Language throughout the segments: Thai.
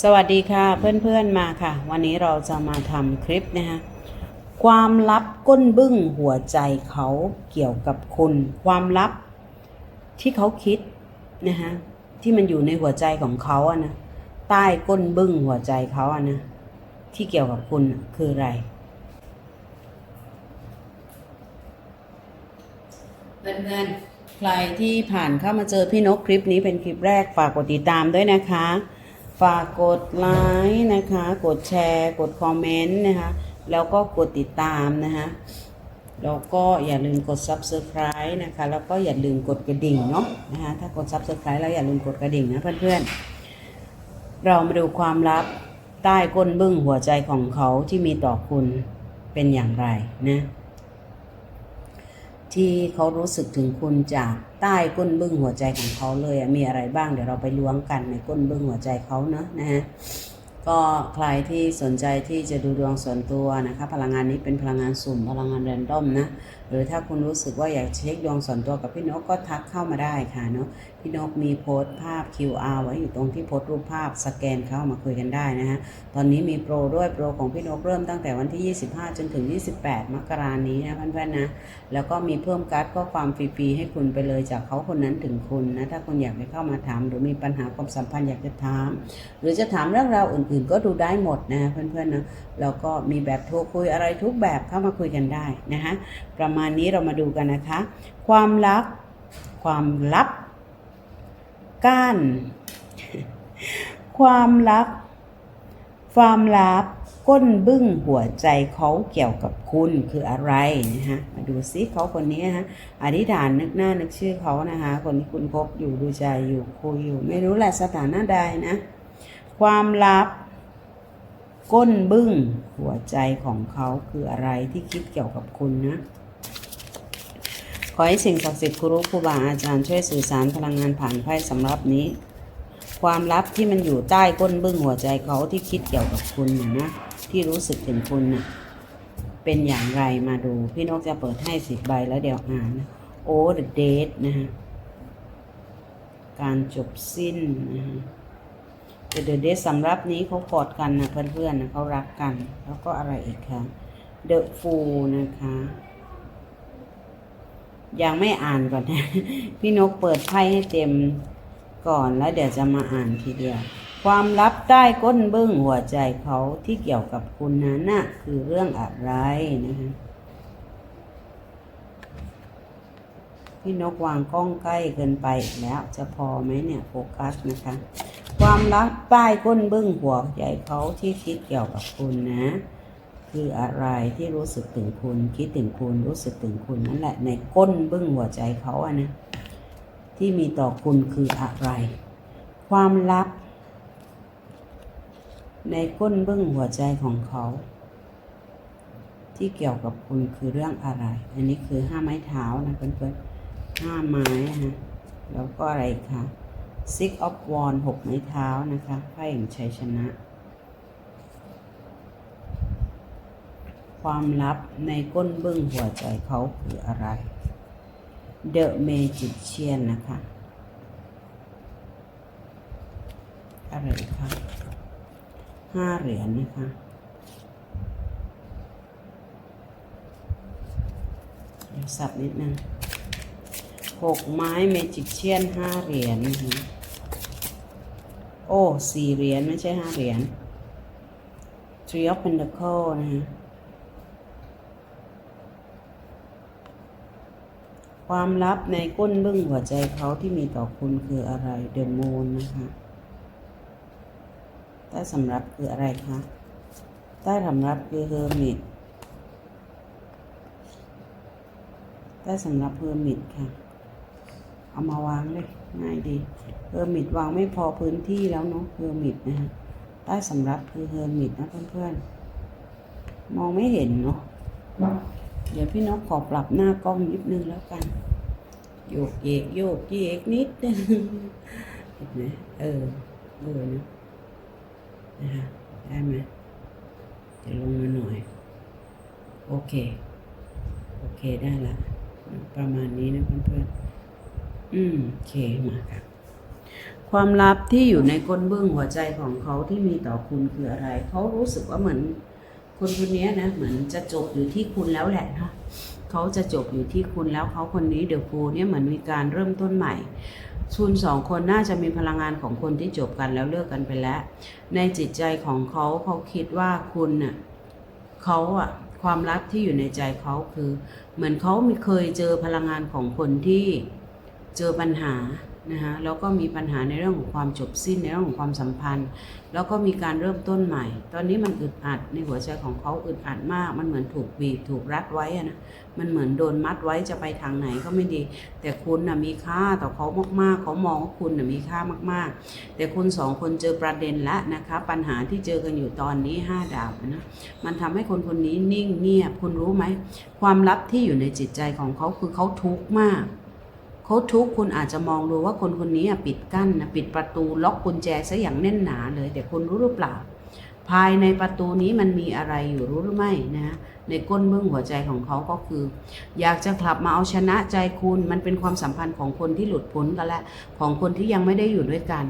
สวัสดีค่ะเพื่อนๆมาค่ะ วันนี้เราจะมาทำคลิปนะคะความลับก้นบึ้งหัวใจเขาเกี่ยวกับคุณความลับที่เขาคิดนะคะที่มันอยู่ในหัวใจของเขาอะนะใต้ก้นบึ้งหัวใจเขาอะนะที่เกี่ยวกับคุณคืออะไร เพื่อนๆใครที่ผ่านเข้ามาเจอพี่นกคลิปนี้เป็นคลิปแรกฝากกดติดตามด้วยนะคะ ฝากกดไลค์นะคะ กดแชร์ กดคอมเมนต์นะคะ แล้วก็กดติดตามนะคะแล้วก็อย่าลืมกด subscribe นะคะ แล้วก็อย่าลืมกดกระดิ่งเนาะนะคะ ถ้ากด subscribe แล้วอย่าลืมกดกระดิ่งนะเพื่อนๆ เรามาดูความลับใต้ก้นบึ้งหัวใจของเขาที่มีต่อคุณเป็นอย่างไรนะ ที่เขารู้สึกถึงคุณจากใต้ก้นบึ้งหัวใจของเขาเลยมีอะไรบ้างเดี๋ยวเราไปล้วงกันในก้นบึ้งหัวใจเขาเนอะนะฮะก็ใครที่สนใจที่จะดูดวงส่วนตัวนะคะ พลังงานนี้เป็นพลังงานสุ่มพลังงานแรนดอมนะ หรือถ้าคุณรู้สึกว่าอยากเช็คดวงส่วนตัวกับพี่นกก็ทักเข้ามาได้ค่ะเนาะพี่นกมีโพสต์ภาพ QR ไว้อยู่ตรงที่โพสต์รูปภาพสแกนเข้ามาคุยกันได้นะฮะตอนนี้มีโปรด้วยโปรของพี่นกเริ่มตั้งแต่วันที่ 25 จนถึง 28 มกรานี้นะเพื่อนๆนะแล้วก็มีเพิ่มการ์ดข้อความฟรีๆให้คุณไปเลยจากเขาคนนั้นถึงคุณนะถ้าคุณอยากไปเข้ามาถามหรือมีปัญหาความสัมพันธ์อยากจะถาม หรือจะถามเรื่องราวอื่น ๆ ก็ดูได้หมดนะเพื่อนๆนะแล้วก็มีแบบโทรคุยอะไรทุกแบบเข้ามาคุยกันได้นะคะประมาณนี้เรามาดูกันนะคะ ความลับ ความลับ ก้าน ความลับ ความลับ ก้นบึ้งหัวใจเขาเกี่ยวกับคุณคืออะไรนะฮะมาดูซิเขาคนนี้ฮะอธิษฐานนึกหน้านึกชื่อเขานะคะ คนที่คุณคบอยู่ดูใจอยู่คุยอยู่ ไม่รู้แหละสถานะใดนะ ความลับก้นบึ้งหัวใจของเขาคืออะไรที่คิดเกี่ยวกับคุณนะ ขอให้สิ่งศักดิ์สิทธิ์ครูครูบาอาจารย์ช่วยสื่อสารพลังงานผ่านไพ่สำรับนี้ ความลับที่มันอยู่ใต้ก้นบึ้งหัวใจเขาที่คิดเกี่ยวกับคุณนะนะที่รู้สึกถึงคุณน่ะเป็นอย่างไรมาดู พี่นกจะเปิดให้สิบใบแล้วเดี๋ยวอ่านนะโอ้เดอะเดทนะฮะการจบสิ้นนะฮะเดอะเดทสำรับนี้เขากอดกันนะเพื่อนๆนะเขารักกัน แล้วก็อะไรอีกคะเดอะฟูนะคะ ยังไม่อ่านก่อนนะ พี่นกเปิดไพ่ให้เต็มก่อนแล้วเดี๋ยวจะมาอ่านทีเดียว ความลับใต้ก้นเบื้องหัวใจเขาที่เกี่ยวกับคุณนั้นน่ะคือเรื่องอะไรนะคะพี่นกวางกล้องใกล้เกินไปแล้วจะพอไหมเนี่ยโฟกัสนะคะ ความลับใต้ก้นเบื้องหัวใจเขาที่คิดเกี่ยวกับคุณนะ คืออะไรที่รู้สึกถึงคุณ คิดถึงคุณรู้สึกถึงคุณนั่นแหละ ในก้นบึ้งหัวใจเขาอะนะที่มีต่อคุณคืออะไร ความลับ ในก้นบึ้งหัวใจของเขา ที่เกี่ยวกับคุณคือเรื่องอะไร อันนี้คือห้าไม้เท้านะเพื่อนๆห้าไม้ฮะแล้วก็อะไรคะ six of wands หกไม้เท้านะคะไพ่แห่งชัยชนะ ความลับในก้นบึ้งหัวใจเขาคืออะไร The Magician นะคะ อะไรคะห้าเหรียญนะคะ เดี๋ยวสับนิดนึงหกไม้เมจิเชียนห้าเหรียญนะคะโอ้สี่เหรียญไม่ใช่ห้าเหรียญ Three of Pentacles นะฮะ ความลับในก้นบึ้งหัวใจเขาที่มีต่อคุณคืออะไรเดอะมูนนะคะใต้สำรับคืออะไรคะใต้สำรับคือเฮอร์มิตใต้สำรับเฮอร์มิตค่ะ เอามาวางเลยง่ายดีเฮอร์มิตวางไม่พอพื้นที่แล้วเนาะเฮอร์มิตนะฮะใต้สำรับคือเฮอร์มิตนะเพื่อนๆมองไม่เห็นเนาะ เดี๋ยวพี่นกขอปรับหน้ากล้องนิดนึงแล้วกัน โยกเยกโยกเยกนิดนึงเห็นไหมเออเออนะนะคะได้ไหมเดี๋ยวลงมาหน่อย โอเค โอเคได้ละ ประมาณนี้นะเพื่อนๆอืมโอเคมาค่ะความลับที่อยู่ในก้นเบื้องหัวใจของเขาที่มีต่อคุณคืออะไร เขารู้สึกว่าเหมือน คนคนนี้นะเหมือนจะจบอยู่ที่คุณแล้วแหละนะเขาจะจบอยู่ที่คุณแล้วเขาคนนี้เดอะฟูเนี่ยเหมือนมีการเริ่มต้นใหม่คุณสองคนน่าจะมีพลังงานของคนที่จบกันแล้วเลิกกันไปแล้ว ในจิตใจของเขาเขาคิดว่าคุณน่ะเขาอะความลับที่อยู่ในใจเขาคือ เหมือนเขามีเคยเจอพลังงานของคนที่เจอปัญหา นะคะแล้วก็มีปัญหาในเรื่องของความจบสิ้นในเรื่องของความสัมพันธ์ แล้วก็มีการเริ่มต้นใหม่ ตอนนี้มันอึดอัดในหัวใจของเขาอึดอัดมาก มันเหมือนถูกบีบถูกรัดไว้นะมันเหมือนโดนมัดไว้จะไปทางไหนก็ไม่ดี แต่คุณนะมีค่าต่อเขามากๆ เขามองว่าคุณนะมีค่ามากๆ แต่คุณสองคนเจอประเด็นล้วนะคะปัญหาที่เจอกันอยู่ตอนนี้ห้าดาบนะมันทำให้คนคนนี้นิ่งเงียบคุณรู้ไหมความลับที่อยู่ในจิตใจของเขาคือเขาทุกข์มาก ราะทุกคุณอาจจะมองดูว่าคนคนนี้ปิดกั้นนะปิดประตูล็อกกุญแจซะอย่างแน่นหนาเลยแต่คุณรู้หรือเปล่า ภายในประตูนี้มันมีอะไรอยู่รู้หรือไม่นะในก้นเบื้องหัวใจของเขาก็คือ อยากจะกลับมาเอาชนะใจคุณมันเป็นความสัมพันธ์ของคนที่หลุดพ้นกันแล้วของคนที่ยังไม่ได้อยู่ด้วยกัน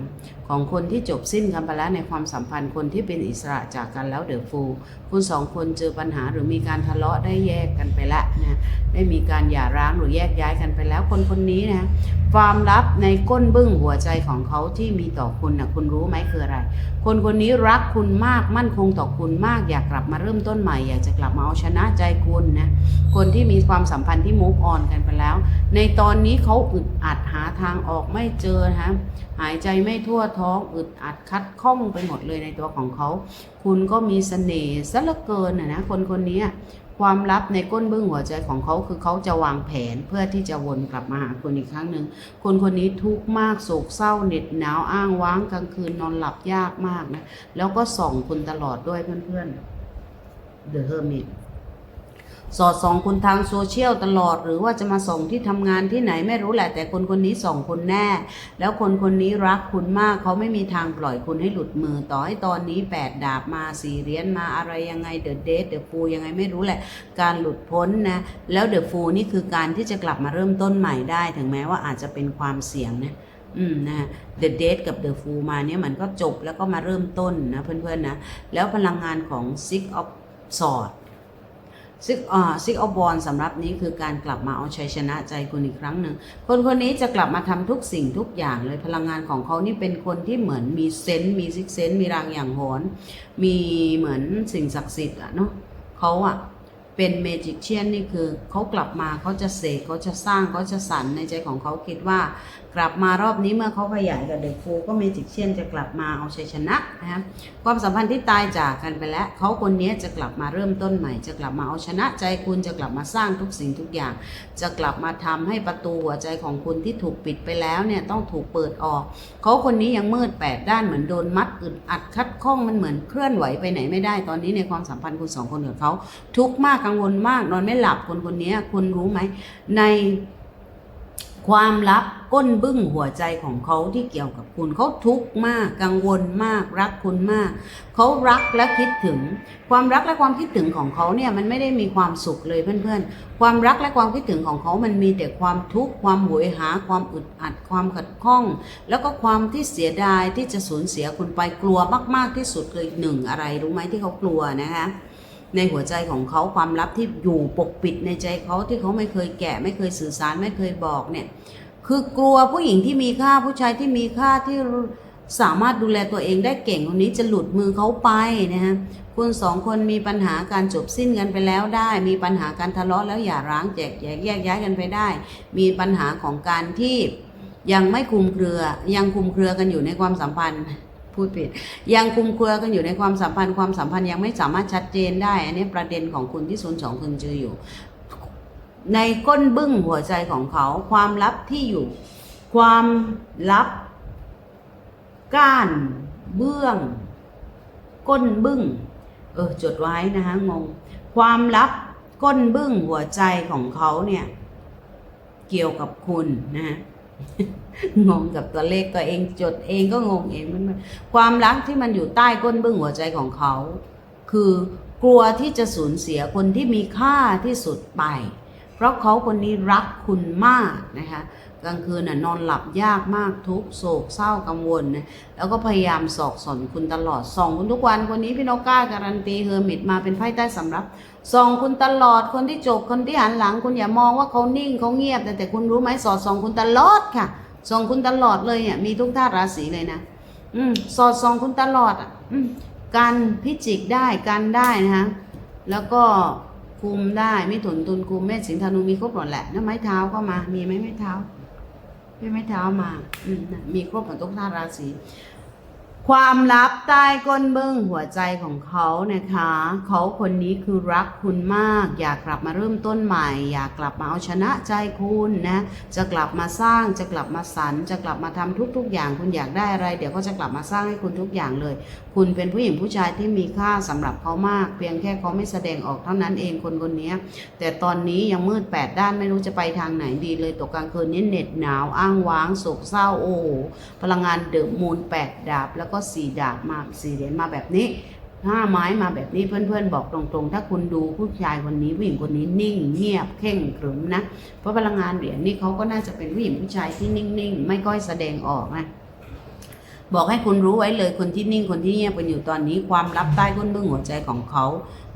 ของคนที่จบสิ้นกันไปแล้วในความสัมพันธ์คนที่เป็นอิสระจากกันแล้วเดอะฟูคุณสองคนเจอปัญหาหรือมีการทะเลาะได้แยกกันไปแล้วนะได้มีการหย่าร้างหรือแยกย้ายกันไปแล้วคนคนนี้นะความลับในก้นบึ้งหัวใจของเขาที่มีต่อคุณนะคุณรู้ไหมคืออะไร คนคนนี้รักคุณมากมั่นคงต่อคุณมาก อยากกลับมาเริ่มต้นใหม่อยากจะกลับมาเอาชนะใจคุณนะคนที่มีความสัมพันธ์ที่มูฟออนกันไปแล้ว ในตอนนี้เขาอึดอัดหาทางออกไม่เจอนะหายใจไม่ทั่วท้องอึดอัดคัดข้องไปหมดเลยในตัวของเขา คุณก็มีเสน่ห์ซะเหลือเกินนะนะคนคนนี้ความลับในก้นบื้งหัวใจของเขาคือเขาจะวางแผนเพื่อที่จะวนกลับมาหาคุณอีกครั้งหนึ่งคนคนนี้ทุกข์มากโศกเศร้าเหน็ดหนาวอ้างว้างกลางคืนนอนหลับยากมากนะแล้วก็ส่องคุณตลอดด้วยเพื่อนๆ The Hermit สอดส่องคุณทางโซเชียลตลอด หรือว่าจะมาส่องที่ทำงานที่ไหนไม่รู้แหละ แต่คนคนนี้ส่องคุณแน่ แล้วคนคนนี้รักคุณมากเขาไม่มีทางปล่อยคุณให้หลุดมือ ต่อให้ตอนนี้แปดดาบมาสี่เหรียญมาอะไรยังไงเดอะเดทเดอะฟูยังไงไม่รู้แหละ การหลุดพ้นนะแล้วเดอะฟูนี่คือการที่จะกลับมาเริ่มต้นใหม่ได้ ถึงแม้ว่าอาจจะเป็นความเสี่ยงนะอืมนะเดอะเดทกับเดอะฟูมาเนี่ยมันก็จบแล้วก็มาเริ่มต้นนะเพื่อนๆนะแล้วพลังงานของ Six of Swords ซิกอ่าซิกออบอลสำหรับนี้คือการกลับมาเอาชัยชนะใจคุณอีกครั้งหนึ่ง คนคนนี้จะกลับมาทำทุกสิ่งทุกอย่างเลยพลังงานของเขานี่เป็นคนที่เหมือนมีเซนต์มีซิกเซนต์มีรางอย่างหอนมีเหมือนสิ่งศักดิ์สิทธิ์อะเนาะเขาอะ เป็นเมจิกเชียนนี่คือเขากลับมาเขาจะเสกเขาจะสร้างเขาจะสรรในใจของเขาคิดว่า กลับมารอบนี้เมื่อเขาขยายกับเดอะฟูก็เมจิกเชียนจะกลับมาเอาชัยชนะนะครับความสัมพันธ์ที่ตายจากกันไปแล้วเขาคนนี้จะกลับมาเริ่มต้นใหม่ จะกลับมาเอาชนะใจคุณจะกลับมาสร้างทุกสิ่งทุกอย่าง จะกลับมาทำให้ประตูหัวใจของคุณที่ถูกปิดไปแล้วเนี่ยต้องถูกเปิดออกเขาคนนี้ยังมืดแปดด้านเหมือนโดนมัดอึดอัดคัดข้องมันเหมือนเคลื่อนไหวไปไหนไม่ได้ตอนนี้ในความสัมพันธ์คุณสองคนกับเขาทุกมากกังวลมาก นอนไม่หลับคนคนนี้คุณรู้ไหม ในความลับก้นบึ้งหัวใจของเขาที่เกี่ยวกับคุณเขาทุกข์มากกังวลมาก รักคุณมาก เขารักและคิดถึง ความรักและความคิดถึงของเขาเนี่ยมันไม่ได้มีความสุขเลยเพื่อนๆ ความรักและความคิดถึงของเขามันมีแต่ความทุกข์ความโหยหา ความอึดอัดความขัดข้อง แล้วก็ความที่เสียดายที่จะสูญเสียคุณไปกลัวมากๆที่สุดเลยหนึ่งอะไรรู้ไหมที่เขากลัวนะคะ ในหัวใจของเขาความลับที่อยู่ปกปิดในใจเขาที่เขาไม่เคยแกะ ไม่เคยสื่อสารไม่เคยบอกเนี่ย คือกลัวผู้หญิงที่มีค่าผู้ชายที่มีค่าที่สามารถดูแลตัวเองได้เก่งคนนี้จะหลุดมือเขาไปนะฮะคุณสองคนมีปัญหาการจบสิ้นกันไปแล้วได้ มีปัญหาการทะเลาะแล้วอย่าร้างแจกแยกแยกย้ายกันไปได้ มีปัญหาของการที่ยังไม่คุมเครือ ยังคุมเครือกันอยู่ในความสัมพันธ์ พูดผิดยังคุมเครือกันอยู่ในความสัมพันธ์ความสัมพันธ์ยังไม่สามารถชัดเจนได้ อันนี้ประเด็นของคุณที่ศูนย์สองคุณเจออยู่ ในก้นบึ้งหัวใจของเขา ความลับที่อยู่ ความลับ ก้านเบื้อง ก้นบึ้งเออจดไว้นะคะงง ความลับก้นบึ้งหัวใจของเขาเนี่ย เกี่ยวกับคุณนะฮะ งงกับตัวเลขตัวเองจดเองก็งงเองมันความรักที่มันอยู่ใต้ก้นบึ้งหัวใจของเขา คือกลัวที่จะสูญเสียคนที่มีค่าที่สุดไป เพราะเขาคนนี้รักคุณมากนะคะ กลางคืนน่ะนอนหลับยากมากทุกโศกเศร้ากังวลนะแล้วก็พยายามสอกสอนคุณตลอดส่องคุณทุกวันคนนี้พี่นกกล้าการันตีเฮอร์มิตมาเป็นไพ่ใต้สำรับส่องคุณตลอดคนที่จบคนที่หันหลัง คุณอย่ามองว่าเขานิ่งเขาเงียบ แต่แต่คุณรู้ไหมสอดส่องคุณตลอดค่ะส่องคุณตลอดเลยเนี่ยมีทุกท่าตุราศีเลยนะ อืมสอดส่องคุณตลอดอะอืมการพิจิกได้กันได้นะคะแล้วก็คุมได้ไม่ถุนตุนคุมเมษสิงธนูมีครบหมดแหละแล้วไม้เท้าก็มามีไหมไม้เท้า พี่ไม่เท้ามา มีครบหมดทุกท่าตุราศี ความลับใต้ก้นเบื้องหัวใจของเขานะคะ เขาคนนี้คือรักคุณมาก อยากกลับมาเริ่มต้นใหม่ อยากกลับมาเอาชนะใจคุณนะจะกลับมาสร้างจะกลับมาสรรจะกลับมาทำทุก ๆ อย่างคุณอยากได้อะไร เดี๋ยวเขาจะกลับมาสร้างให้คุณทุกอย่างเลย คุณเป็นผู้หญิงผู้ชายที่มีค่าสำหรับเขามาก เพียงแค่เขาไม่แสดงออกเท่านั้นเองคนคนนี้แต่ตอนนี้ยังมืดแปดด้านไม่รู้จะไปทางไหนดีเลยตกกลางคืนนี้เหน็ดหนาวอ้างว้างโศกเศร้าโอ้โหพลังงานเดอมูนแปดดาบแล้วก็สี่ดาบมาสี่เหรียญมาแบบนี้ห้าไม้มาแบบนี้เพื่อนๆ บอกตรงๆ ถ้าคุณดูผู้ชายคนนี้ผู้หญิงคนนี้นิ่งเงียบเข่งขรึมนะเพราะพลังงานเหรียญนี่เขาก็น่าจะเป็นผู้หญิงผู้ชายที่นิ่งๆ ไม่ก้อยแสดงออกนะบอกให้คุณรู้ไว้เลยคนที่นิ่งคนที่เงียบกันอยู่ตอนนี้ความลับใต้ก้นเบื้องหัวใจของเขา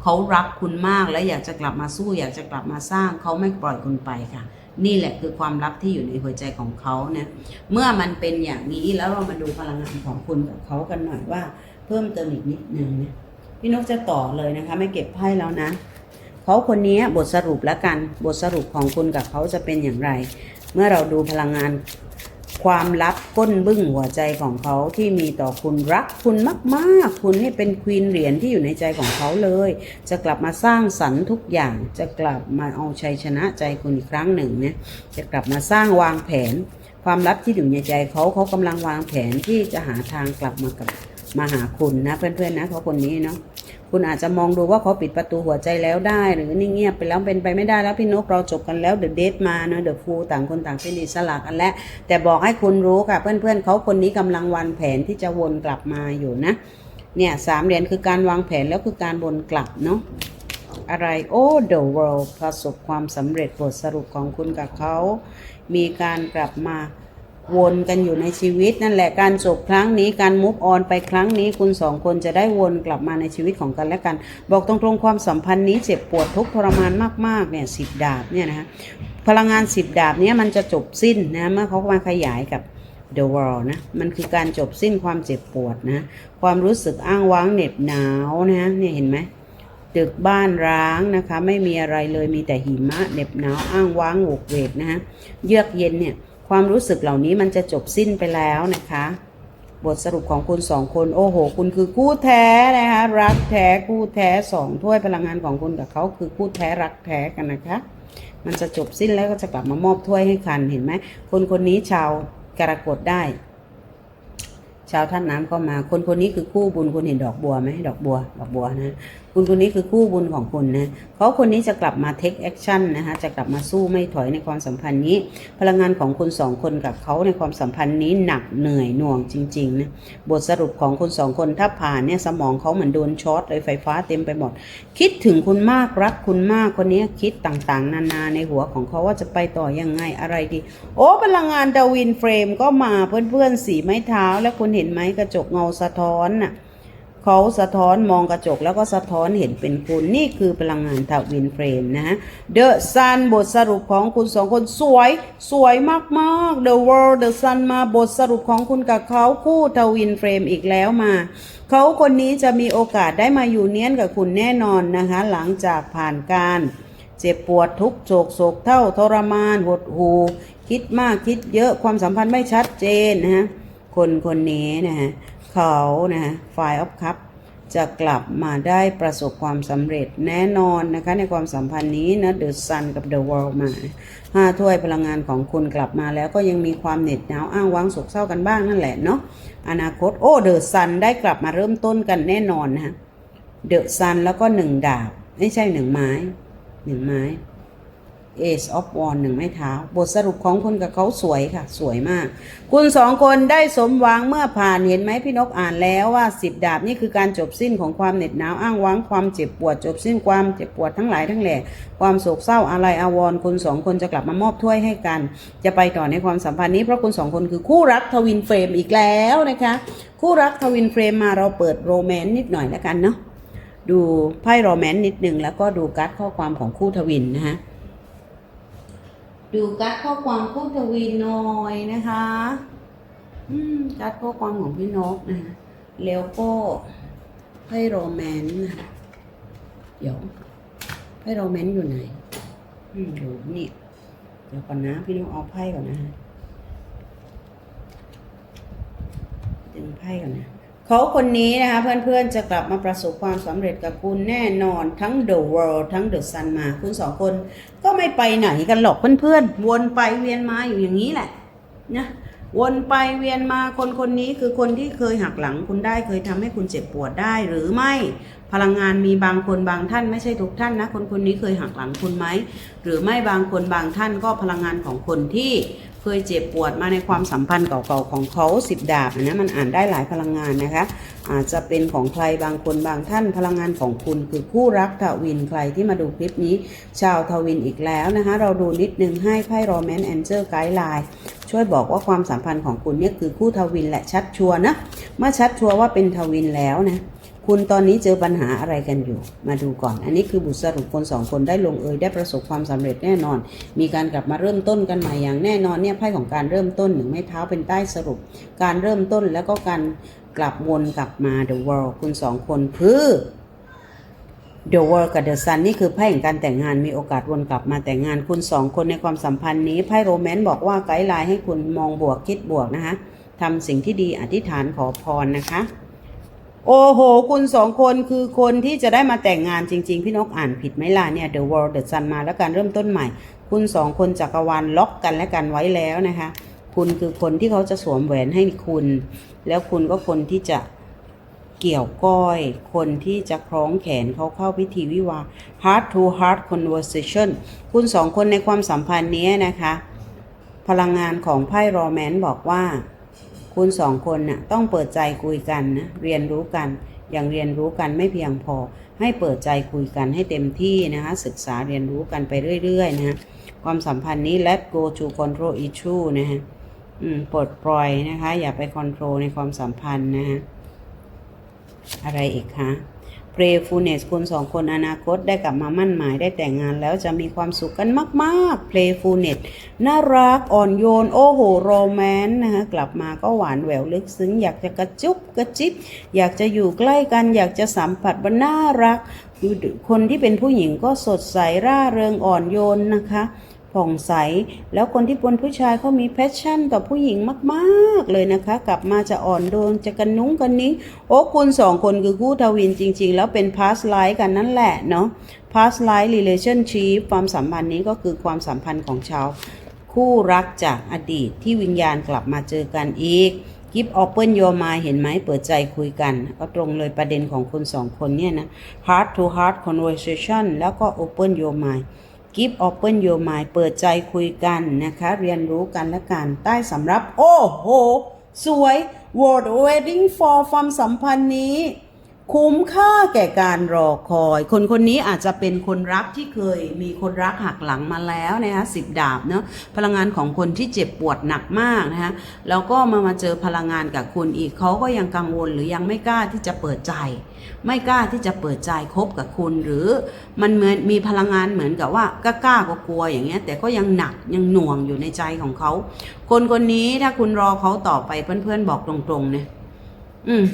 เขารักคุณมากและอยากจะกลับมาสู้ อยากจะกลับมาสร้างเขาไม่ปล่อยคุณไปค่ะ นี่แหละคือความลับที่อยู่ในหัวใจของเขาเนี่ยเมื่อมันเป็นอย่างนี้แล้วเรามาดูพลังงานของคุณกับเขากันหน่อยว่า เพิ่มเติมอีกนิดนึงนะพี่นกจะต่อเลยนะคะ ไม่เก็บไพ่แล้วนะเขาคนนี้บทสรุปแล้วกันบทสรุปของคุณกับเขาจะเป็นอย่างไร เมื่อเราดูพลังงาน ความลับก้นบึ้งหัวใจของเขาที่มีต่อคุณรักคุณมากๆ คุณนี่เป็นควีนเหรียญที่อยู่ในใจของเขาเลย จะกลับมาสร้างสรรค์ทุกอย่างจะกลับมาเอาชัยชนะใจคุณอีกครั้งหนึ่งเนี่ยจะกลับมาสร้างวางแผน ความลับที่อยู่ในใจเขาเขากำลังวางแผนที่จะหาทางกลับมากับมาหาคุณนะเพื่อนๆนะเขาคนนี้เนาะ คุณอาจจะมองดูว่าเขาปิดประตูหัวใจแล้วได้ หรือนิ่งเงียบไปแล้วเป็นไปไม่ได้แล้วพี่นกเราจบกันแล้วเดอะเดทมาเนอะเดอะฟูต่างคนต่างเป็นอิสระกันแล้ว แต่บอกให้คุณรู้ค่ะ เพื่อนๆเขาคนนี้กำลังวางแผนที่จะวนกลับมาอยู่นะ เนี่ยสามเหรียญคือการวางแผนแล้วคือการวนกลับเนาะอะไรโอ้ the world ประสบความสำเร็จบทสรุปของคุณกับเขา มีการกลับมา วนกันอยู่ในชีวิต นั่นแหละการจบครั้งนี้การมุฟออนไปครั้งนี้คุณสองคนจะได้วนกลับมาในชีวิตของกันและกัน บอกตรงๆความสัมพันธ์นี้เจ็บปวดทุกข์ทรมานมากๆเนี่ยสิบดาบเนี่ยนะฮะพลังงานสิบดาบเนี้ยมันจะจบสิ้นนะเมื่อเขามาขยายกับ The World นะมันคือการจบสิ้นความเจ็บปวดนะความรู้สึกอ้างว้างเหน็บหนาวนะเนี่ยเห็นไหมตึกบ้านร้างนะคะ ไม่มีอะไรเลยมีแต่หิมะเหน็บหนาวอ้างว้างโหกเวกนะฮะเยือกเย็นเนี่ย ความรู้สึกเหล่านี้มันจะจบสิ้นไปแล้วนะคะ บทสรุปของคุณสองคน โอ้โห คุณคือคู่แท้นะคะรักแท้คู่แท้สองถ้วยพลังงานของคุณกับเขาคือคู่แท้รักแท้กันนะคะ มันจะจบสิ้นแล้วก็จะกลับมามอบถ้วยให้คันเห็นไหมคนคนนี้ชาวกรกฎได้ ชาวท่านน้ำก็มา คนคนนี้คือคู่บุญคุณเห็นดอกบัวไหมดอกบัว ดอกบัวนะ คุณคนนี้คือคู่บุญของคุณนะเขาคนนี้จะกลับมา take action นะคะจะกลับมาสู้ไม่ถอยในความสัมพันธ์นี้ พลังงานของคุณสองคนกับเขาในความสัมพันธ์นี้หนักเหนื่อยหน่วงจริงๆนะบทสรุปของคุณสองคนถ้าผ่านเนี่ยสมองเขาเหมือนโดนช็อตเลยไฟฟ้าเต็มไปหมด คิดถึงคุณมากรักคุณมากคนนี้คิดต่างๆ นานาในหัวของเขาว่าจะไปต่อยังไงอะไรดี โอ้พลังงานดาวินเฟรมก็มาเพื่อนๆสีไม้เท้าแล้วคุณเห็นไหมกระจกเงาสะท้อนน่ะ เขาสะท้อนมองกระจกแล้วก็สะท้อนเห็นเป็นคุณ นี่คือพลังงานทวินเฟรมนะฮะ The Sun บทสรุปของคุณสองคนสวย สวยมากๆ The World The Sun มาบทสรุปของคุณกับเขาคู่ทวินเฟรมอีกแล้วมาเขาคนนี้จะมีโอกาสได้มาอยู่เนียนกับคุณแน่นอนนะคะ หลังจากผ่านการเจ็บปวดทุกโศกโศกเท่าทรมานหดหูคิดมากคิดเยอะความสัมพันธ์ไม่ชัดเจนนะฮะคนคนนี้นะฮะ เขานะฮะฝ่ายออฟคัพจะกลับมาได้ประสบความสำเร็จแน่นอนนะคะ ในความสัมพันธ์นี้นะเดอะซันกับเดอะวอลมาห้าถ้วยพลังงานของคุณกลับมาแล้วก็ยังมีความเหน็ดหนาวอ้างว้างโศกเศร้ากันบ้างนั่นแหละเนาะอนาคตโอ้เดอะซันได้กลับมาเริ่มต้นกันแน่นอนนะฮะเดอะซันแล้วก็หนึ่งดาบ ไม่ใช่หนึ่งไม้หนึ่งไม้ Ace of w a n d หนึ่งไม้เท้า บทสรุปของคุณกับเขาสวยค่ะ สวยมาก คุณสองคนได้สมหวังเมื่อผ่านเห็นไหมพี่นกอ่านแล้วว่าสิบดาบนี่คือการจบสิ้นของความเหน็ดหนาวอ้างว้างความเจ็บปวดจบสิ้นความเจ็บปวดทั้งหลายทั้งแหล่ความโศกเศร้าอะไรอาวรณ์คุณสองคนจะกลับมามอบถ้วยให้กัน จะไปต่อในความสัมพันธ์นี้เพราะคุณสองคนคือคู่รักทวินเฟรมอีกแล้วนะคะคู่รักทวินเฟรมมาเราเปิดโรแมนต์นิดหน่อยแล้วกันเนาะดูไพ่โรแมนต์นิดหนึ่งแล้วก็ดูการ์ดข้อความของคู่ทวินนะฮะ ดูการ์ดข้อความคู่ทวินหน่อยนะคะ อืมการ์ดข้อความของพี่นกนะคะแล้วก็ไพ่โรแมนต์นะคะเดี๋ยวไพ่โรแมนต์อยู่ไหนอืมอยู่นี่เดี๋ยวก่อนนะพี่นกเอาไพ่ก่อนนะฮะดึงไพ่ก่อนนะ เขาคนนี้นะคะเพื่อนๆจะกลับมาประสบความสำเร็จกับคุณแน่นอนทั้ง The World ทั้ง The Sun มา คุณสองคนก็ไม่ไปไหนกันหรอกเพื่อนๆ วนไปเวียนมาอยู่อย่างนี้แหละนะวนไปเวียนมาคนคนนี้คือคนที่เคยหักหลังคุณได้เคยทำให้คุณเจ็บปวดได้หรือไม่ พลังงานมีบางคนบางท่านไม่ใช่ทุกท่านนะคนคนนี้เคยหักหลังคุณไหมหรือไม่บางคนบางท่านก็พลังงานของคนที่เคยเจ็บปวดมาในความสัมพันธ์เก่าๆของเขาสิบดาบนะมันอ่านได้หลายพลังงานนะคะ อาจจะเป็นของใครบางคนบางท่านพลังงานของคุณคือคู่รักทวินใครที่มาดูคลิปนี้ ชาวทวินอีกแล้วนะคะ เราดูนิดนึงให้ไพ่โรแมนต์แอนเจอร์ไกด์ไลน์ช่วยบอกว่าความสัมพันธ์ของคุณเนี่ยคือคู่ทวินและชัดชัวร์นะเมื่อชัดชัวร์ว่าเป็นทวินแล้วนะ คุณตอนนี้เจอปัญหาอะไรกันอยู่ มาดูก่อน อันนี้คือบุตรสรุปคนสองคนได้ลงเอยได้ประสบความสำเร็จแน่นอน มีการกลับมาเริ่มต้นกันใหม่อย่างแน่นอนเนี่ยไพ่ของการเริ่มต้นหนึ่งไม้เท้าเป็นใต้สรุป การเริ่มต้นแล้วก็การกลับวนกลับมา The World คุณสองคนคือ The World กับ The Sun นี่คือไพ่แห่งการแต่งงานมีโอกาสวนกลับมาแต่งงานคุณสองคนในความสัมพันธ์นี้ไพ่โรแมนต์บอกว่าไกด์ไลน์ให้คุณมองบวกคิดบวกนะคะทำสิ่งที่ดีอธิษฐานขอพรนะคะ โอ้โห คุณสองคนคือคนที่จะได้มาแต่งงานจริง ๆ พี่นกอ่านผิดไหมล่ะเนี่ย The World The Sun มาแล้วการเริ่มต้นใหม่ คุณสองคนจักรวาลล็อกกันและกันไว้แล้วนะคะ คุณคือคนที่เขาจะสวมแหวนให้คุณ แล้วคุณก็คนที่จะเกี่ยวก้อย คนที่จะคล้องแขนเขาเข้าพิธีวิวา heart to heart conversation คุณสองคนในความสัมพันธ์นี้นะคะ พลังงานของไพ่โรแมนต์บอกว่า คุณสองคนน่ะต้องเปิดใจคุยกันนะเรียนรู้กัน อย่างเรียนรู้กันไม่เพียงพอ ให้เปิดใจคุยกันให้เต็มที่นะคะศึกษาเรียนรู้กันไปเรื่อยๆนะะความสัมพันธ์นี้ let go to control issue นะฮะปลดปล่อยนะคะ อย่าไปคอนโทรลในความสัมพันธ์นะฮะอะไรอีกคะ playfulness คุณสองคนอนาคตได้กลับมามั่นหมายได้แต่งงานแล้วจะมีความสุขกันมากๆ playfulness น่ารักอ่อนโยน โอ้โห โรแมนต์นะคะกลับมาก็หวานแหววลึกซึ้ง อยากจะกระจุบกระจิบ อยากจะอยู่ใกล้กัน อยากจะสัมผัสว่าน่ารัก คนที่เป็นผู้หญิงก็สดใสร่าเริงอ่อนโยนนะคะ ผ่องใส แล้วคนที่เป็นผู้ชายเขามีแพชชั่นต่อผู้หญิงมากๆเลยนะคะ กลับมาจะอ่อนโยนจะกันนุ้งกันนิ้งโอ้คุณสองคนคือคู่ทวินจริง ๆ แล้วเป็น past life กันนั่นแหละเนาะ past life relationship ความสัมพันธ์นี้ก็คือความสัมพันธ์ของชาวคู่รักจากอดีตที่วิญญาณกลับมาเจอกันอีก Keep open your mind เห็นไหมเปิดใจคุยกัน ก็ตรงเลยประเด็นของคนสองคนเนี่ยนะ heart to heart conversation แล้วก็ open your mind Keep open your mind เปิดใจคุยกันนะคะ เรียนรู้กันและกันใต้สำรับ โอ้โห สวย World Wedding for ความสัมพันธ์นี้ คุ้มค่าแก่การรอคอย คนคนนี้อาจจะเป็นคนรักที่เคยมีคนรักหักหลังมาแล้วนะคะสิบดาบเนาะพลังงานของคนที่เจ็บปวดหนักมากนะคะแล้วก็มามาเจอพลังงานกับคุณอีกเขาก็ยังกังวลหรือยังไม่กล้าที่จะเปิดใจ ไม่กล้าที่จะเปิดใจคบกับคุณ หรือมันเหมือนมีพลังงานเหมือนกับว่ากล้ากล้าก็กลัวอย่างเงี้ยแต่ก็ยังหนักยังหน่วงอยู่ในใจของเขา คนคนนี้ถ้าคุณรอเขาต่อไปเพื่อนๆบอกตรงๆเนี่ยอืม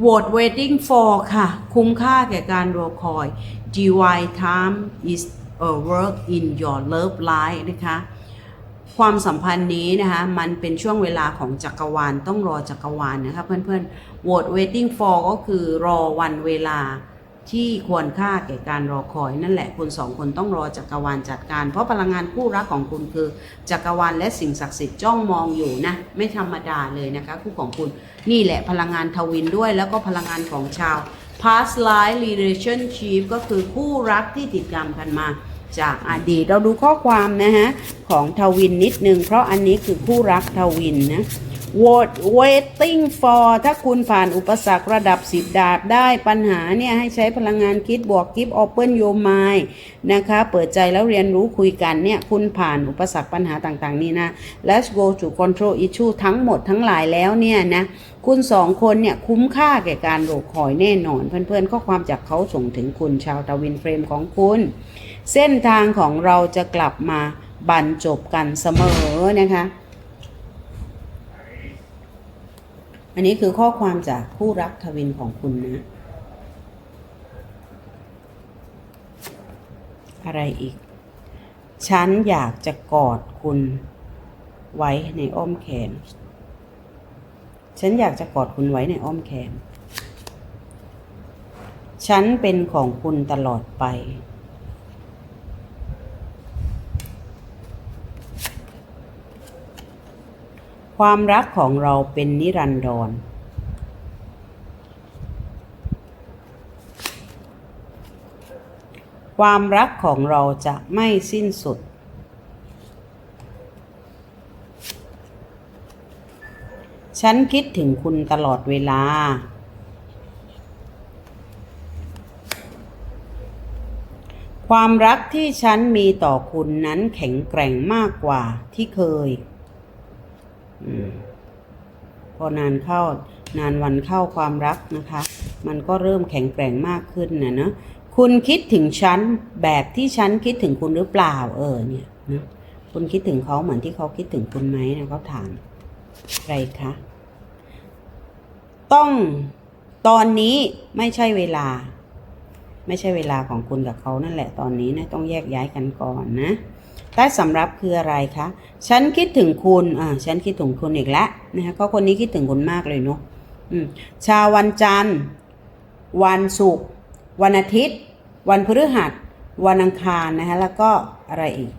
โหวต waiting for ค่ะ คุ้มค่าแก่การรอคอย DY time is a work in your love life นะคะ ความสัมพันธ์นี้นะคะ มันเป็นช่วงเวลาของจักรวาล ต้องรอจักรวาลนะคะเพื่อนๆโหวต waiting for ก็คือรอวันเวลา ที่ควรค่าแก่การรอคอย นั่นแหละคุณสองคนต้องรอจักรวาลจัดการ เพราะพลังงานคู่รักของคุณคือจักรวาลและสิ่งศักดิ์สิทธิ์จ้องมองอยู่นะ ไม่ธรรมดาเลยนะคะคู่ของคุณ นี่แหละพลังงานทวินด้วย แล้วก็พลังงานของชาว past life relationship ก็คือคู่รักที่ติดตามกันมาจากอดีตเราดูข้อความนะฮะ ของทวินนิดนึง เพราะอันนี้คือคู่รักทวินนะ What waiting for ถ้าคุณผ่านอุปสรรคระดับสิบดาบได้ปัญหาเนี่ย ให้ใช้พลังงานคิดบวก Keep Open Your Mind นะคะ เปิดใจแล้วเรียนรู้คุยกันเนี่ย คุณผ่านอุปสรรคปัญหาต่างๆ นี่นะ Let's go to control issue ทั้งหมดทั้งหลายแล้วเนี่ยนะ คุณสองคนเนี่ย คุ้มค่าแก่การรอคอยแน่นอน เพื่อนๆ ข้อความจากเขาส่งถึงคุณชาวทวินเฟรมของคุณ เส้นทางของเราจะกลับมาบรรจบกันเสมอนะคะ อันนี้คือข้อความจากคู่รักทวินของคุณนะ อะไรอีก ฉันอยากจะกอดคุณไว้ในอ้อมแขน ฉันอยากจะกอดคุณไว้ในอ้อมแขน ฉันเป็นของคุณตลอดไป ความรักของเราเป็นนิรันดรความรักของเราจะไม่สิ้นสุด ฉันคิดถึงคุณตลอดเวลา ความรักที่ฉันมีต่อคุณนั้นแข็งแกร่งมากกว่าที่เคย พอนานเข้านานวันเข้าความรักนะคะ มันก็เริ่มแข็งแกร่งมากขึ้นนะเนอะคุณคิดถึงฉันแบบที่ฉันคิดถึงคุณหรือเปล่า เออเนี่ยนะคุณคิดถึงเขาเหมือนที่เขาคิดถึงคุณไหมนะเขาถามอะไรคะต้องตอนนี้ไม่ใช่เวลา ไม่ใช่เวลาของคุณกับเขานั่นแหละตอนนี้นะต้องแยกย้ายกันก่อนนะ ใต้สำรับคืออะไรคะ ฉันคิดถึงคุณ อ่า ฉันคิดถึงคุณอีกแล้วนะคะก็คนนี้คิดถึงคุณมากเลยเนาะอืมชาววันจันทร์ วันศุกร์ วันอาทิตย์ วันพฤหัส วันอังคารนะคะแล้วก็อะไรอีก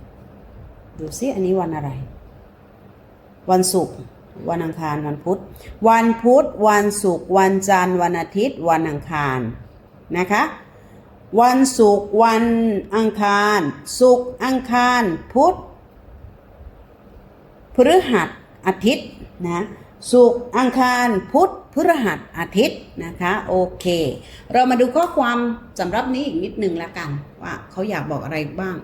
ดูซิอันนี้วันอะไร วันศุกร์ วันอังคาร วันพุธ วันพุธ วันศุกร์ วันจันทร์ วันอาทิตย์ วันอังคาร นะคะ วันศุกร์วันอังคารศุกร์อังคารพุธพฤหัสอาทิตย์นะศุกร์อังคารพุธพฤหัสอาทิตย์นะคะโอเค เรามาดูข้อความสำหรับนี้อีกนิดนึงละกัน ว่าเขาอยากบอกอะไรบ้าง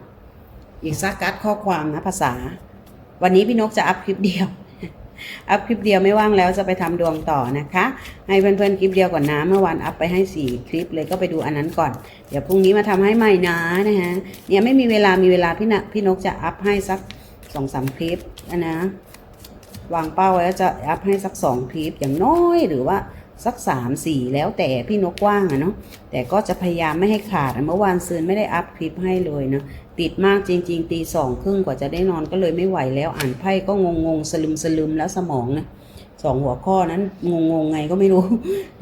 อีกสักกัดข้อความนะภาษา วันนี้พี่นกจะอัพคลิปเดียว อัพคลิปเดียวไม่ว่างแล้วจะไปทำดวงต่อนะคะ ให้เพื่อนๆคลิปเดียวก่อนนะเมื่อวานอัพไปให้สี่คลิปเลยก็ไปดูอันนั้นก่อน เดี๋ยวพรุ่งนี้มาทำให้ใหม่นะนะฮะเนี่ยไม่มีเวลามีเวลาพี่นะพี่นกจะอัพให้สักสองสามคลิปนะวางเป้าไว้จะอัพให้สักสองคลิปอย่างน้อยหรือว่า สักสามสี่แล้วแต่พี่นกว่างอะเนาะแต่ก็จะพยายามไม่ให้ขาดเมื่อวานซืนไม่ได้อัพคลิปให้เลยเนาะติดมากจริง ๆ ตีสองครึ่งกว่าจะได้นอนก็เลยไม่ไหวแล้วอ่านไพ่ก็งงงๆสลึมสลึมแล้วสมองนะ สองหัวข้อนั้นงงงๆไงก็ไม่รู้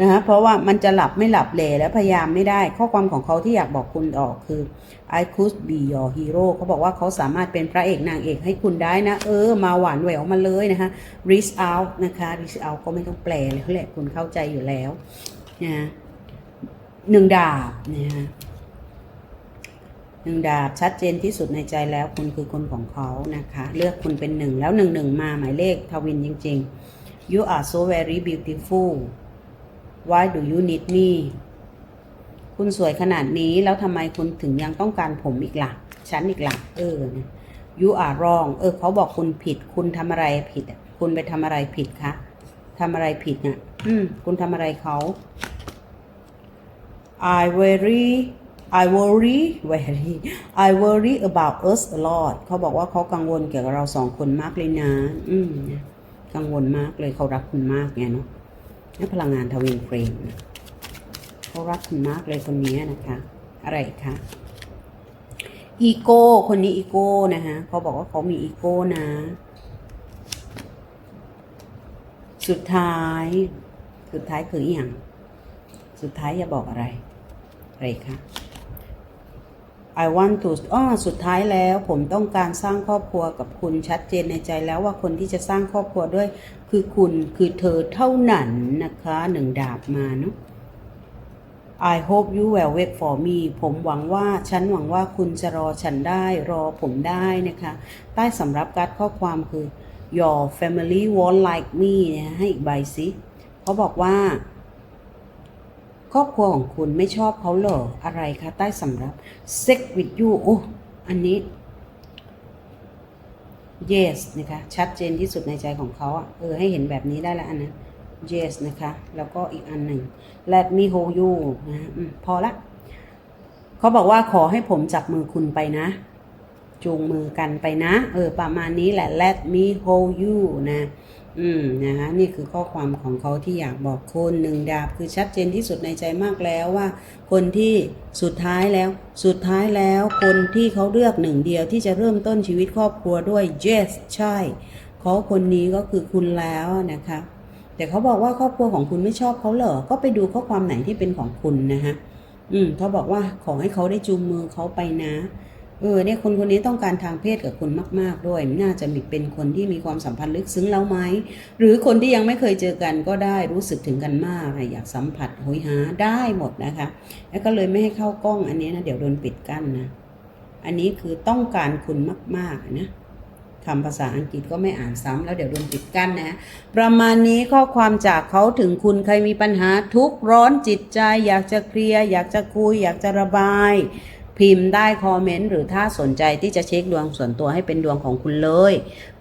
นะคะเพราะว่ามันจะหลับไม่หลับเลยแล้วพยายามไม่ได้ ข้อความของเขาที่อยากบอกคุณออกคือ I could be your hero เขาบอกว่าเขาสามารถเป็นพระเอกนางเอกให้คุณได้นะ เออ มาหวานแหววมาเลยนะคะ reach out นะคะ reach out ก็ไม่ต้องแปลเลยเขาแหละคุณเข้าใจอยู่แล้วนะหนึ่งดาบนะฮะหนึ่งดาบชัดเจนที่สุดในใจแล้วคุณคือคนของเขานะคะ เลือกคุณเป็นหนึ่งแล้วหนึ่งหนึ่งมาหมายเลขทวินจริง ๆ you are so very beautiful why do you need me คุณสวยขนาดนี้แล้วทำไมคุณถึงยังต้องการผมอีกหล่ะฉันอีกหล่ะเออ you are wrong เออเขาบอกคุณผิด คุณทำอะไรผิด คุณไปทำอะไรผิดคะทำอะไรผิดเนี่ยอืม คุณทำอะไรเขา I worry I worry worry I worry about us a lot เขาบอกว่าเขากังวลเกี่ยวกับเราสองคนมากเลยนะ อืม กังวลมากเลยเขารักคุณมากไงเนาะนี่พลังงานทวินเฟรมเขารักคุณมากเลยคนนี้นะคะ อะไรคะอีโก้คนนี้อีโก้นะคะเขาบอกว่าเขามีอีโก้นะ สุดท้าย สุดท้ายคืออย่าง สุดท้ายอย่าบอกอะไร อะไรคะ I want to อ้อสุดท้ายแล้ว ผมต้องการสร้างครอบครัวกับคุณชัดเจนในใจแล้วว่าคนที่จะสร้างครอบครัวด้วย คือคุณคือเธอเท่านั้นนะคะหนึ่งดาบมาเนาะ I hope you will wait for me ผมหวังว่า ฉันหวังว่าคุณจะรอฉันได้รอผมได้นะคะ ใต้สำรับการข้อความคือ your family won't like me นะให้อีกใบสิเขาบอกว่า ครอบครัวของคุณไม่ชอบเขาเหรออะไรคะใต้สำรับ sex with you โอ้อันนี้ yes นะคะ ชัดเจนที่สุดในใจของเขาอะเออให้เห็นแบบนี้ได้แล้วอันนั้น yes นะคะ แล้วก็อีกอันหนึ่ง let me hold you นะอพอละเขาบอกว่าขอให้ผมจับมือคุณไปนะ จูงมือกันไปนะ เออ ประมาณนี้แหละ let me hold you นะ อืมนะคะนี่คือข้อความของเขาที่อยากบอกคนหนึ่งดาบคือชัดเจนที่สุดในใจมากแล้วว่า คนที่สุดท้ายแล้ว สุดท้ายแล้วคนที่เขาเลือกหนึ่งเดียวที่จะเริ่มต้นชีวิตครอบครัวด้วย yes ใช่เขาคนนี้ก็คือคุณแล้วนะคะ แต่เขาบอกว่าครอบครัวของคุณไม่ชอบเขาเหรอก็ไปดูข้อความไหนที่เป็นของคุณนะคะอืมเขาบอกว่าขอให้เขาได้จูงมือเขาไปนะ เออเนี่ยคนคนนี้ต้องการทางเพศกับคุณมาก ๆ ด้วย น่าจะมีเป็นคนที่มีความสัมพันธ์ลึกซึ้งแล้วไหม หรือคนที่ยังไม่เคยเจอกันก็ได้รู้สึกถึงกันมากอยากสัมผัสโหยหาได้หมดนะคะ แล้วก็เลยไม่ให้เข้ากล้องอันนี้นะเดี๋ยวโดนปิดกั้นนะ อันนี้คือต้องการคุณมาก ๆ นะคำภาษาอังกฤษก็ไม่อ่านซ้ำแล้วเดี๋ยวโดนปิดกั้นนะประมาณนี้ข้อความจากเขาถึงคุณใครมีปัญหาทุกร้อนจิตใจ อยากจะเคลียร์อยากจะคุย อยากจะระบาย พิมพ์ได้คอมเมนต์หรือถ้าสนใจที่จะเช็คดวงส่วนตัวให้เป็นดวงของคุณเลย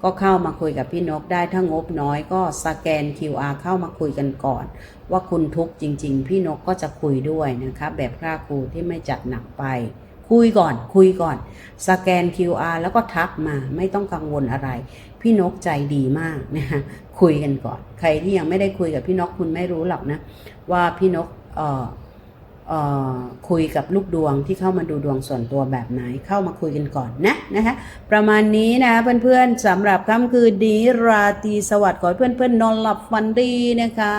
ก็เข้ามาคุยกับพี่นกได้ถ้างบน้อยก็สแกน QR เข้ามาคุยกันก่อน ว่าคุณทุกข์จริง ๆ พี่นกก็จะคุยด้วยนะคะแบบค่าครูที่ไม่จัดหนักไป คุยก่อน คุยก่อน สแกน QR แล้วก็ทักมาไม่ต้องกังวลอะไร พี่นกใจดีมากนะคะคุยกันก่อน ใครที่ยังไม่ได้คุยกับพี่นกคุณไม่รู้หรอกนะ ว่าพี่นกเอ่อ คุยกับลูกดวงที่เข้ามาดูดวงส่วนตัวแบบไหนเข้ามาคุยกันก่อนนะนะคะประมาณนี้นะเพื่อนๆสำหรับค่ำคืนนี้ราตรีสวัสดิ์ขอให้เพื่อนๆนอนหลับฝันดีนะคะ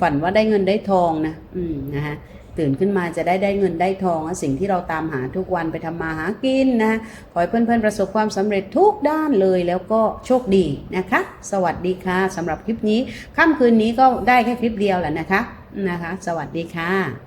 ฝันว่าได้เงินได้ทองนะอืมนะคะตื่นขึ้นมาจะได้ได้เงินได้ทองสิ่งที่เราตามหาทุกวันไปทำมาหากินนะขอให้เพื่อนๆประสบความสำเร็จทุกด้านเลยแล้วก็โชคดีนะคะ สวัสดีค่ะสำหรับคลิปนี้ค่ำคืนนี้ก็ได้แค่คลิปเดียวแหละนะคะนะคะ สวัสดีค่ะ